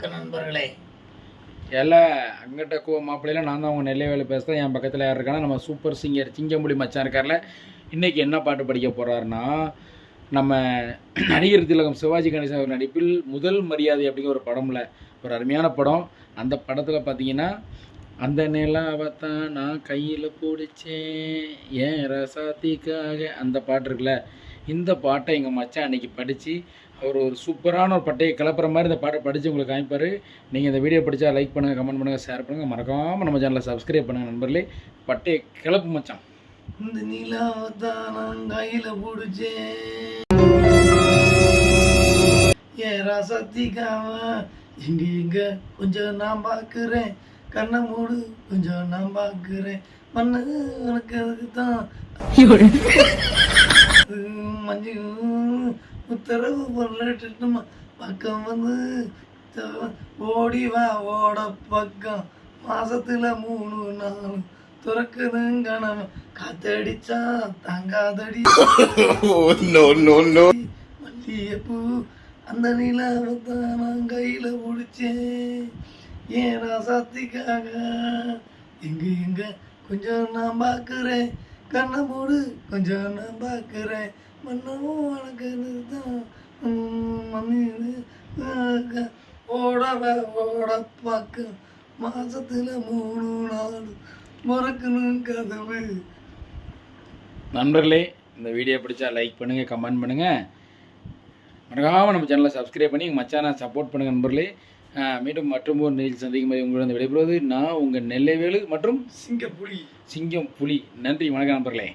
வணக்கம் நண்பர்களே. எல்லாம் அங்கிட்ட கோ மாப்பிள்ளையில நான் தான் அவங்க நெல்லை வேலை பேசுகிறேன் என் பக்கத்தில் யார் இருக்கானா நம்ம சூப்பர் சிங்கர் சிங்கம்புலி மச்சான் இருக்கார்ல. இன்றைக்கி என்ன பாட்டு படிக்க போகிறாருன்னா நம்ம நடிகர் திலகம் சிவாஜி கணேசன் அவர் நடிப்பில் முதல் மரியாதை அப்படிங்கிற ஒரு படம்ல ஒரு அருமையான படம். அந்த படத்தில் பார்த்தீங்கன்னா அந்த நிலாவைத்தான் நான் கையில் பிடிச்சேன் ஏன் ரசாத்திக்காக அந்த பாட்டு இருக்குல்ல. இந்த பாட்டை எங்கள் மச்சான் அன்னைக்கு படித்து அவர் ஒரு சூப்பரான ஒரு பட்டையை கிளப்புற மாதிரி இந்த பாட்டை படித்து உங்களுக்கு காமிப்பார். நீங்கள் இந்த வீடியோ படித்தா லைக் பண்ணுங்கள் கமெண்ட் பண்ணுங்கள் ஷேர் பண்ணுங்கள் மறக்காமல் நம்ம சேனலை சப்ஸ்கிரைப் பண்ணுங்கள் நண்பர்களே. பட்டையை கிளப்பு மச்சான். இந்த நிலாவை தான் நான் கையில பிடிச்சேன். ஏன் ரசத்திக்காம இங்க இங்க கொஞ்சம் நான் பார்க்குறேன் கண்ணை மூடு கொஞ்சம் நான் பார்க்குறேன் மண்ணு உனக்கு அதுக்கு தான் மஞ்சு உத்தரவு பண்ணட்டுமா பக்கம் வந்து ஓடி வா ஓட பக்கம். மாசத்துல மூணு நாள் துறக்குதும் கணம் காத்தடிச்சா தாங்காதடி. மல்லிகைப்பூ அந்த நிலாவை தான் நான் கையில பிடிச்சேன். ஏன் ராசாத்திக்காக? எங்க எங்க? கொஞ்சம் நான் பார்க்குறேன் கண்ணை மூடு கொஞ்சம் நான் பார்க்குறேன். மன்னவும் உனக்கு தான் மம்மி ஓட ஓட பார்க்க. மாதத்தில் மூணு நாள் மறக்கணும் கதவு. நண்பர்களே இந்த வீடியோ பிடிச்சா லைக் பண்ணுங்கள் கமெண்ட் பண்ணுங்கள் மறக்காமல் நம்ம சேனலை சப்ஸ்கிரைப் பண்ணி எங்கள் மச்சானை சப்போர்ட் பண்ணுங்கள் நண்பர்களே. மீண்டும் மற்றும் ஒரு நிகழ்ச்சி சந்திக்கும் போது உங்களிடம் விடைபெறுவது நான் உங்கள் நெல்லைவேலு மற்றும் சிங்கப்புலி. சிங்கம் புலி நன்றி வணக்கம் நண்பர்களே.